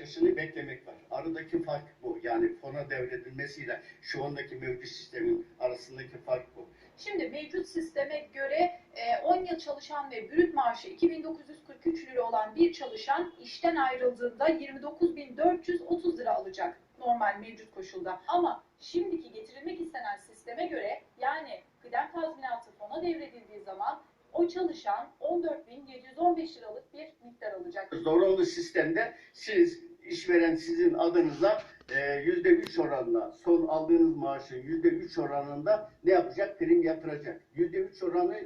yaşını beklemek var. Aradaki fark bu. Yani fona devredilmesiyle şu andaki mevcut sistemin arasındaki fark bu. Şimdi mevcut sisteme göre e, 10 yıl çalışan ve brüt maaşı 2943 lira olan bir çalışan işten ayrıldığında 29.430 lira alacak normal mevcut koşulda. Ama şimdiki getirilmek istenen sisteme göre yani kıdem tazminatı fona devredildiği zaman o çalışan 14.715 liralık bir miktar alacak. Zorunlu sistemde siz işveren sizin adınıza e, yüzde üç oranla son aldığınız maaşın yüzde üç oranında ne yapacak? Prim yatıracak. Yüzde üç oranı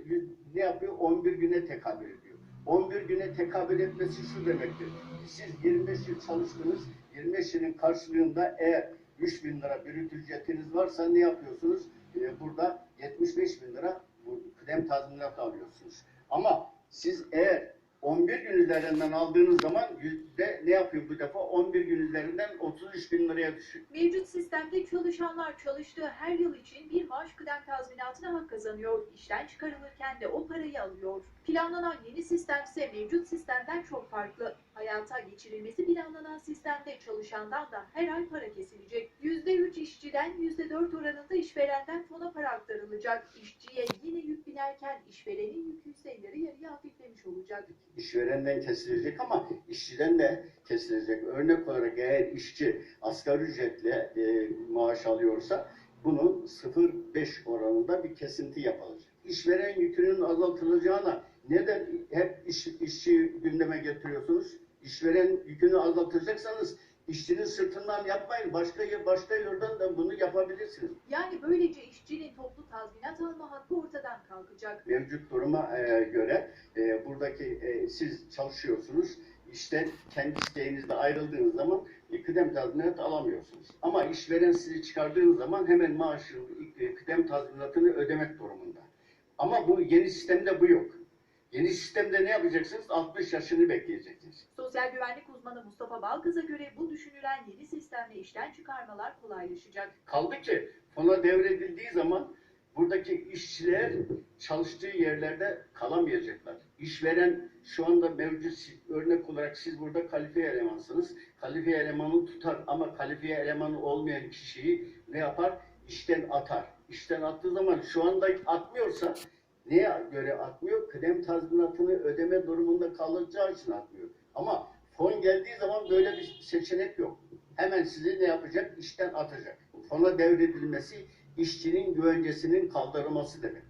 ne yapıyor? 11 güne tekabül ediyor. 11 güne tekabül etmesi şu demektir. Siz 25 yıl çalıştınız. 25 yılın karşılığında eğer 3 bin lira brüt ücretiniz varsa ne yapıyorsunuz? E, burada 75 bin lira bu kıdem tazminatı alıyorsunuz. Ama siz eğer 11 gün üzerinden aldığınız zaman yüzde ne yapıyor bu defa? 11 gün üzerinden 33 bin liraya düşüyor. Mevcut sistemde çalışanlar çalıştığı her yıl için bir maaş kıdem tazminatına hak kazanıyor. İşten çıkarılırken de o parayı alıyor. Planlanan yeni sistem ise mevcut sistemden çok farklı. Hayata geçirilmesi planlanan sistemde çalışandan da her ay para kesilecek. %3 işçiden %4 oranında işverenden fona para aktarılacak. İşçiye yine yük binerken işverenin yükü ise yarı yarıya hafiflemiş olacak. İşverenden kesilecek ama işçiden de kesilecek. Örnek olarak eğer işçi asgari ücretle e, maaş alıyorsa bunun 0.5 oranında bir kesinti yapılacak. İşveren yükünün azaltılacağına neden hep iş, işçi gündeme getiriyorsunuz? İşveren yükünü azaltacaksanız işçinin sırtından yapmayın. Başka başka yerden de bunu yapabilirsiniz. Yani böylece işçinin toplu tazminat alma hakkı ortadan kalkacak. mevcut duruma e, göre e, buradaki e, siz çalışıyorsunuz. İşte kendi isteğinizle ayrıldığınız zaman e, kıdem tazminatı alamıyorsunuz. Ama işveren sizi çıkardığınız zaman hemen maaşın e, kıdem tazminatını ödemek durumunda. Ama bu yeni sistemde bu yok. Yeni sistemde ne yapacaksınız? 60 yaşını bekleyeceksiniz. Sosyal güvenlik uzmanı Mustafa Balkız'a göre bu düşünülen yeni sistemle işten çıkarmalar kolaylaşacak. Kaldı ki fona devredildiği zaman buradaki işçiler çalıştığı yerlerde kalamayacaklar. İşveren şu anda mevcut örnek olarak siz burada kalifiye elemansınız. Kalifiye elemanı tutar ama kalifiye elemanı olmayan kişiyi ne yapar? İşten atar. İşten attığı zaman şu anda atmıyorsa neye göre atmıyor? Kıdem tazminatını ödeme durumunda kalacağı için atmıyor. Ama fon geldiği zaman böyle bir seçenek yok hemen sizi ne yapacak? İşten atacak. Fona devredilmesi işçinin güvencesinin kaldırılması demek.